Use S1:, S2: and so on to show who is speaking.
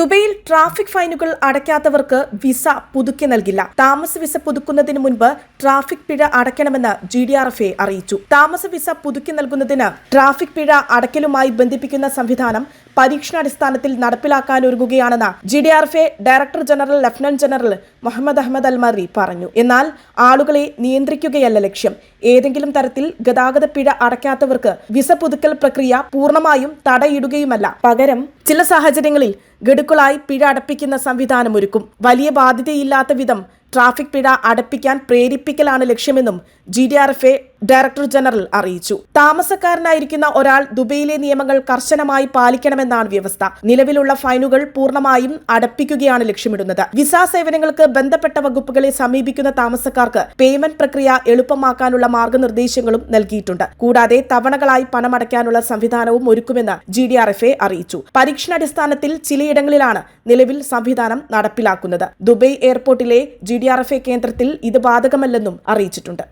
S1: ദുബൈയിൽ traffic ഫൈനുകൾ അടയ്ക്കാത്തവർക്ക് visa പുതുക്കി നൽകില്ല. താമസ വിസ പുതുക്കുന്നതിന് മുൻപ് ട്രാഫിക് പിഴ അടയ്ക്കണമെന്ന് G D R F A അറിയിച്ചു. താമസ വിസ പുതുക്കി നൽകുന്നതിന് ട്രാഫിക് പിഴ അടയ്ക്കലുമായി ബന്ധിപ്പിക്കുന്ന സംവിധാനം പരീക്ഷണാടിസ്ഥാനത്തിൽ നടപ്പിലാക്കാനൊരുങ്ങുകയാണെന്ന് G D R F A director general lieutenant general Mohammed Ahmed Almarri പറഞ്ഞു. എന്നാൽ ആളുകളെ നിയന്ത്രിക്കുകയല്ല ലക്ഷ്യം. ഏതെങ്കിലും തരത്തിൽ ഗതാഗത പിഴ അടയ്ക്കാത്തവർക്ക് വിസ പുതുക്കൽ പ്രക്രിയ പൂർണമായും തടയിടുകയുമല്ല. പകരം ചില സാഹചര്യങ്ങളിൽ ഗഡുക്കളായി പിഴ അടപ്പിക്കുന്ന സംവിധാനം ഒരുക്കും. വലിയ ബാധ്യതയില്ലാത്ത വിധം ട്രാഫിക് പിഴ അടപ്പിക്കാൻ പ്രേരിപ്പിക്കലാണ് ലക്ഷ്യമെന്നും G D R F A director general അറിയിച്ചു. താമസക്കാരനായിരിക്കുന്ന ഒരാൾ ദുബൈയിലെ നിയമങ്ങൾ കർശനമായി പാലിക്കണമെന്നാണ് വ്യവസ്ഥ. നിലവിലുള്ള ഫൈനുകൾ പൂർണമായും അടപ്പിക്കുകയാണ് ലക്ഷ്യമിടുന്നത്. വിസ സേവനങ്ങൾക്ക് ബന്ധപ്പെട്ട വകുപ്പുകളെ സമീപിക്കുന്ന താമസക്കാർക്ക് പേയ്മെന്റ് പ്രക്രിയ എളുപ്പമാക്കാനുള്ള മാർഗനിർദ്ദേശങ്ങളും നൽകിയിട്ടുണ്ട്. കൂടാതെ തവണകളായി പണമടയ്ക്കാനുള്ള സംവിധാനവും ഒരുക്കുമെന്ന് G D R F A അറിയിച്ചു. പരീക്ഷണാടിസ്ഥാനത്തിൽ ചിലയിടങ്ങളിലാണ് നിലവിൽ സംവിധാനം നടപ്പിലാക്കുന്നത്. Dubai എയർപോർട്ടിലെ G D R F A കേന്ദ്രത്തിൽ ഇത് ബാധകമല്ലെന്നും അറിയിച്ചിട്ടുണ്ട്